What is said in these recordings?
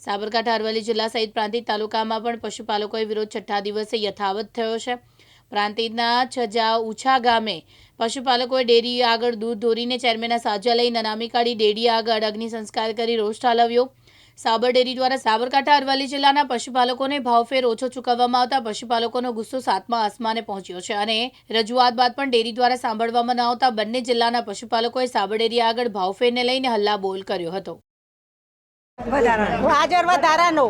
સાબરકાંઠા, અરવલ્લી જિલ્લા સહિત પ્રાંતિજ તાલુકામાં પણ પશુપાલકોએ વિરોધ છઠ્ઠા દિવસે યથાવત થયો છે. પ્રાંતિજના છજા ઉછા ગામે પશુપાલકોએ ડેરી આગળ દૂધ ધોરીને ચેરમેનના સાજા લઈ નનામી કાઢી ડેરી આગળ અગ્નિ સંસ્કાર કરી રોષ ઠાલવ્યો. સાબર ડેરી દ્વારા સાબરકાંઠા, અરવલ્લી જિલ્લાના પશુપાલકોને ભાવફેર ઓછો ચૂકવવામાં આવતા પશુપાલકોનો ગુસ્સો સાતમા આસમાને પહોંચ્યો છે અને રજૂઆત બાદ પણ ડેરી દ્વારા સાંભળવામાં ન આવતા બંને જિલ્લાના પશુપાલકોએ સાબર ડેરી આગળ ભાવફેરને લઈને હલ્લાબોલ કર્યો હતો. હાજર વધારાનો.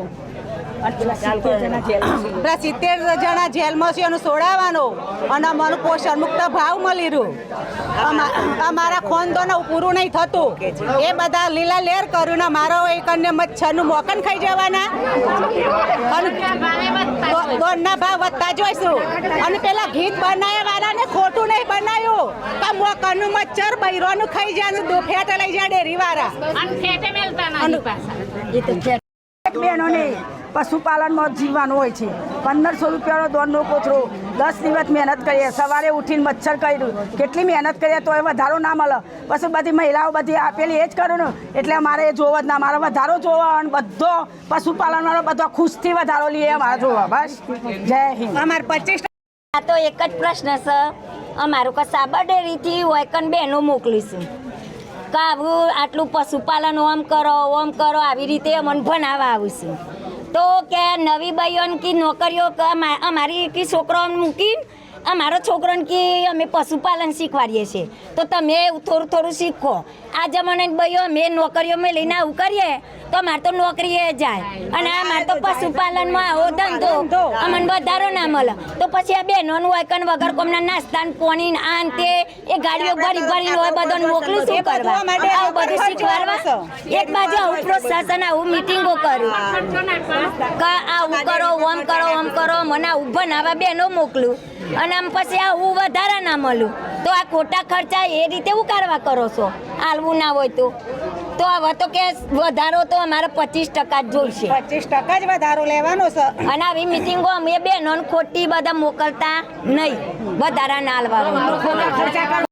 પેલા સિત્તેર જણા જેલમાં છે. એનું છોડાવવાનો અને મને પોષણ મુક્ત ભાવ મળી રહ્યું અમા- અમારા ખોનદોનો પૂરું નહીં થતું. એ બધા લીલા લેર કર્યું ને મારો એક અન્ય મચ્છરનું મોકન ખાઈ જવાના. અને દોડના ભાવ વધતા જોઈશું અને પેલા ગીત બનાવ્યા વાળાને ખોટું નહીં બનાવ્યું કે મચ્છર બૈરોનું ખાઈ જાય દો ફેટે લઈ જાય ડેરી વાળા. બહેનોને પશુપાલનમાં જીવવાનું હોય છે. પંદરસો રૂપિયાનો દોડનો કોથરો. દસ દિવસ મહેનત કરીએ સવારે ઉઠીને મચ્છર કર્યું. કેટલી મહેનત કરીએ તો એ વધારો ના મળે. પછી બધી મહિલાઓ બધી આપેલી એ જ કરું ને એટલે અમારે એ જોવો જ ના મારે વધારો જોવો અને બધો પશુપાલનવાળો બધો ખુશથી વધારો લઈએ અમારે જોવા. બસ. જય હિન્દ. અમારે પચીસ આ તો એક જ પ્રશ્ન છે. અમારું કે સાબર ડેરીથી વૈકન બહેનો મોકલીશું. કે આવું આટલું પશુપાલન ઓમ કરો ઓમ કરો, આવી રીતે અમને ભણાવવા આવીશું. તો કે નવી બાઈઓને કે નોકરીઓ અમારી કે છોકરાઓને મૂકીને અમારો છોકરોને કે અમે પશુપાલન શીખવાડીએ છીએ. તો તમે થોડું થોડું શીખો. આ જમાનાની ભાઈઓ અમે નોકરીઓમાં લઈને આવું કરીએ તો અમારે તો નોકરીએ જાય. અને આ મારે તો પશુપાલનમાં આવો ધંધો. અમને વધારો ના મળે. તો પછી આ બહેનોનું વાયકન વગર કોમના નાસ્તા પોણી ને આ ને તે એ ગાડીઓ ભરી ભરીને હોય બધાને મોકલું શું કરવા? આવું બધું શીખવાડવા? એક બાજુ આવું પ્રોત્સાહન આવું મિટિંગો કર્યું કે આવું કરો ઓમ કરો ઓમ કરો મને આવું બનાવવા બહેનો મોકલું. અને આમ પછી આવું વધારા ના મળ્યું તો આ ખોટા ખર્ચા એ રીતે ઉકાળવા કરો છો? આલવું ના હોય તો. તો હવે તો કે વધારો તો અમારે પચીસ ટકા જ જોઈશે. પચીસ ટકા જ વધારો લેવાનો છે. અને આવી મિટિંગો અમે બહેનો ખોટી બધા મોકલતા નહીં. વધારા ના આલવા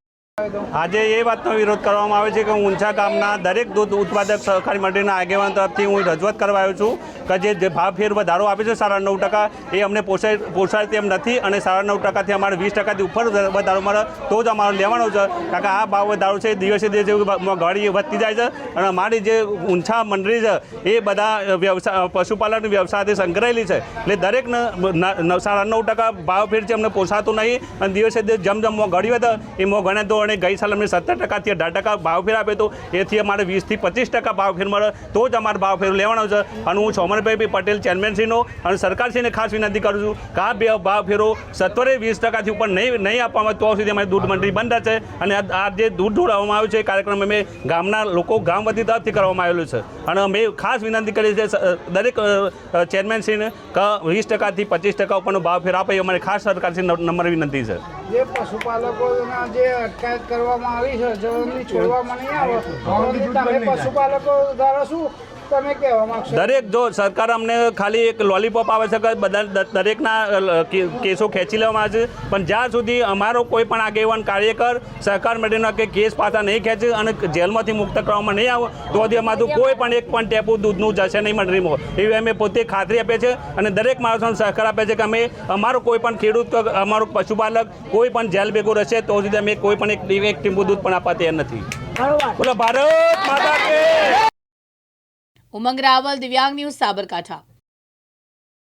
આજે એ વાતનો વિરોધ કરવામાં આવે છે કે ઊંચા ગામના દરેક દૂધ ઉત્પાદક સહકારી મંડળીના આગેવાન તરફથી હું રજૂઆત કરવા આવ્યો છું કે જે ભાવ ફેર વધારો આપે છે સાડા નવ ટકા, એ અમને પોસાય પોસાય તેમ નથી અને સાડા નવ ટકાથી અમારે વીસ ટકાથી ઉપર વધારો મળે તો જ અમારો લેવાનો છે. કારણ કે આ ભાવ વધારો છે, દિવસે દિવસે ઘડી વધતી જાય છે અને અમારી જે ઊંચા મંડળી છે, એ બધા વ્યવસાય પશુપાલન વ્યવસાયથી સંકળાયેલી છે. એટલે ન- સાડા નવ ટકા ભાવ ફેર છે, અમને પોસાતો નહીં. અને દિવસે દિવસ જેમ જેમ ઘડી વધે એ મોંઘાને તો અને ગઈ સાલ અમને સત્તર ટકાથી અઢાર ટકા ભાવ ફેર આપે તો એથી અમારે વીસથી પચીસ ટકા ભાવ ફેર મળે, તો જ અમારે ભાવ ફેર લેવાનો છે. અને હું સોમનભાઈ બી પટેલ ચેરમેનશ્રીનો. અને સરકારશ્રીને ખાસ વિનંતી કરું છું કે આ બે ભાવ ફેરો સત્તરે વીસ ટકાથી ઉપર નહીં નહીં આપવામાં આવે તો સુધી અમારી દૂધ મંડળી બંધ છે અને આ જે દૂધ ઢોળાવવામાં આવ્યું છે એ કાર્યક્રમ અમે ગામના લોકો ગામ વતી તરફથી કરવામાં આવેલું છે. અને અમે ખાસ વિનંતી કરી છે દરેક ચેરમેનશ્રીને કે વીસ ટકાથી પચીસ ટકા ઉપરનો ભાવ ફેર આપે એ અમારી ખાસ સરકારશ્રી નંબર વિનંતી છે. જે પશુપાલકોના જે અટકાયત કરવામાં આવી છે જો છોડવામાં નહીં આવે. પશુપાલકો દ્વારા શું તમે કહેવા માંગશો? દરેક જો સરકાર અમને ખાલી એક લોલીપોપ આવે છે કે બધા દરેકના કેસો ખેંચી લેવામાં આવે છે. પણ જ્યાં સુધી અમારો કોઈ પણ આગેવાન કાર્યકર સહકાર મંડળીના કે કેસ પાછા નહીં ખેંચે અને જેલમાંથી મુક્ત કરવામાં નહીં આવે તો સુધી અમારું કોઈ પણ એક પણ ટેપુ દૂધનું જશે નહીં મંડળીમાં એવી અમે પોતે ખાતરી આપે છે અને દરેક માણસોને સહકાર આપે છે કે અમે અમારો કોઈ પણ ખેડૂત અમારો પશુપાલક કોઈ પણ જેલ ભેગો રહેશે તો સુધી અમે કોઈ પણ એક એક ટીમ્બુ દૂધ પણ આપવા તૈયાર નથી. બોલો ભારત માતા કે ઉમંગ રાવલ દિવ્યાંગ ન્યૂઝ સાબરકાંઠા.